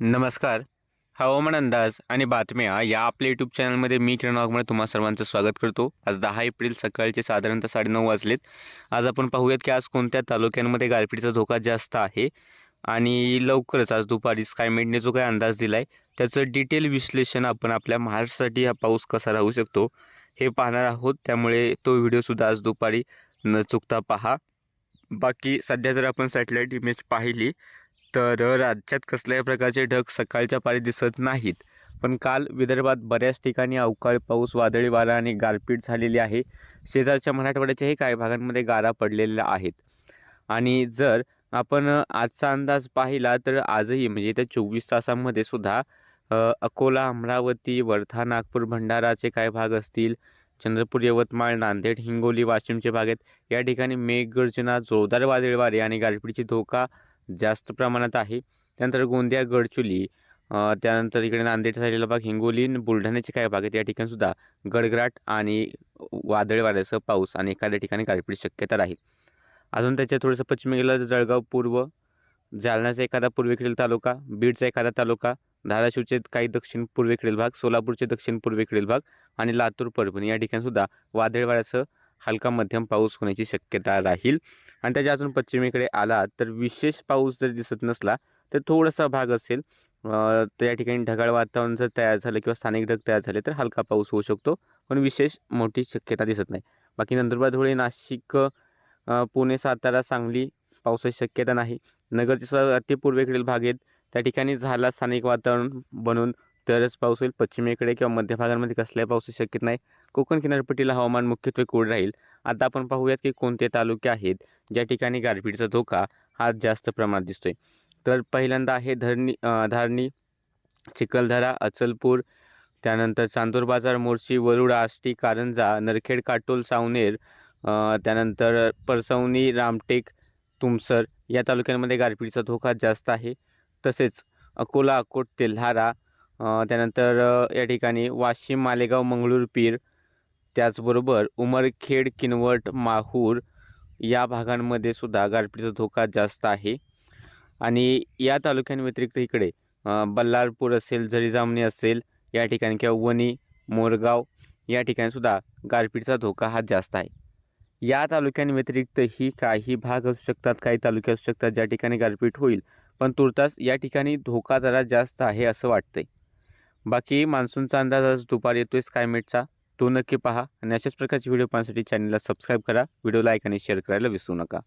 नमस्कार. हवामान अंदाज आणि बातम्या या आपल्या यूट्यूब चॅनलमध्ये मी किरण वाघमळे तुम्हा सर्वांचं स्वागत करतो. आज दहा एप्रिल सकाळचे साधारणतः साडेनऊ वाजलेत. आज आपण पाहूयात की आज कोणत्या तालुक्यांमध्ये गारपीटचा धोका जास्त आहे आणि लवकरच आज दुपारी स्कायमेटने जो काही अंदाज दिला आहे त्याचं डिटेल विश्लेषण आपण आपल्या महाराष्ट्रासाठी हा पाऊस कसा राहू शकतो हे पाहणार आहोत. त्यामुळे तो व्हिडिओसुद्धा आज दुपारी न चुकता पहा. बाकी सध्या जर आपण सॅटेलाईट इमेज पाहिली तर राज्यात कसल्याही प्रकारचे ढग सकाळच्या पारी दिसत नाहीत. पण काल विदर्भात बऱ्याच ठिकाणी अवकाळी पाऊस वादळी वारा आणि गारपीट झालेली आहे. शेजारच्या मराठवाड्याच्याही काही भागांमध्ये गारा पडलेल्या आहेत. आणि जर आपण आजचा अंदाज पाहिला तर आजही म्हणजे येत्या चोवीस तासांमध्ये सुद्धा अकोला अमरावती वर्धा नागपूर भंडाराचे काही भाग असतील. चंद्रपूर यवतमाळ नांदेड हिंगोली वाशिमचे भाग आहेत. या ठिकाणी मेघगर्जना जोरदार वादळी वारे आणि गारपीटची धोका जास्त प्रमाणात आहे. त्यानंतर गोंदिया गडचुली त्यानंतर इकडे नांदेड झालेला भाग हिंगोली बुलढाण्याचे काही भाग आहेत. या ठिकाणीसुद्धा गडगडाट आणि वादळी वाऱ्यासह पाऊस आणि एखाद्या ठिकाणी गारपीट शक्यता राहील. अजून त्याच्या थोडंसं पश्चिमेला जळगाव पूर्व जालन्याचा एखादा पूर्वेकडील तालुका बीडचा एखादा तालुका धाराशिवचे काही दक्षिण पूर्वेकडील भाग सोलापूरचे दक्षिण पूर्वेकडील भाग आणि लातूर परभणी या ठिकाणीसुद्धा वादळी वाऱ्यासह हलका मध्यम पाऊस होण्याची शक्यता राहील. आणि त्याच्या अजून पश्चिमेकडे आला तर विशेष पाऊस जर दिसत नसला तर थोडासा भाग असेल. तर या ठिकाणी ढगाळ वातावरण जर तयार झालं किंवा स्थानिक ढग तयार झाले तर हलका पाऊस होऊ शकतो. पण विशेष मोठी शक्यता दिसत नाही. बाकी नंदुरबार धुळे नाशिक पुणे सातारा सांगली पावसाची शक्यता नाही. नगरचे सुद्धा अति पूर्वेकडील भाग आहेत. त्या ठिकाणी झाला स्थानिक वातावरण बनून तरच पाऊस होईल. पश्चिमेकडे किंवा मध्य भागांमध्ये कसल्याही पावसाची शक्यता नाही. कोकण किनारपट्टीला हवामान मुख्यत्वे कोरडं राहील. आता आपण पाहूयात की कोणते तालुके आहेत ज्या ठिकाणी गारपीटचा धोका हा जास्त प्रमाणात दिसतोय. तर पहिल्यांदा आहे धरणी धारणी चिखलदरा अचलपूर त्यानंतर चांदूर बाजार मोर्शी वरुड आष्टी कारंजा नरखेड काटोल सावनेर त्यानंतर परसवणी रामटेक तुमसर या तालुक्यांमध्ये गारपीटचा धोका जास्त आहे. तसेच अकोला अकोट तेल्हारा त्यानंतर या ठिकाणी वाशिम मालेगाव मंगळूर पीर त्याचबरोबर उमरखेड किनवट माहूर या भागांमध्ये सुद्धा गारपीटचा धोका जास्त आहे. आणि या तालुक्यांव्यतिरिक्त इकडे बल्लारपूर असेल जरीजामणी असेल या ठिकाणी किंवा वणी मोरगाव या ठिकाणीसुद्धा गारपीटचा धोका हा जास्त आहे. या तालुक्यांव्यतिरिक्तही काही भाग असू शकतात काही तालुके असू शकतात ज्या ठिकाणी गारपीट होईल पण तुर्तास या ठिकाणी धोका जरा जास्त आहे असं वाटतंय. बाकी मान्सूनचा अंदाज आज दुपारी येतोय स्कायमेटचा तो नक्की पहा आणि अशाच प्रकारचे व्हिडिओ पाहण्यासाठी चॅनलला सबस्क्राईब करा. व्हिडिओ लाईक आणि शेअर करायला विसरू नका.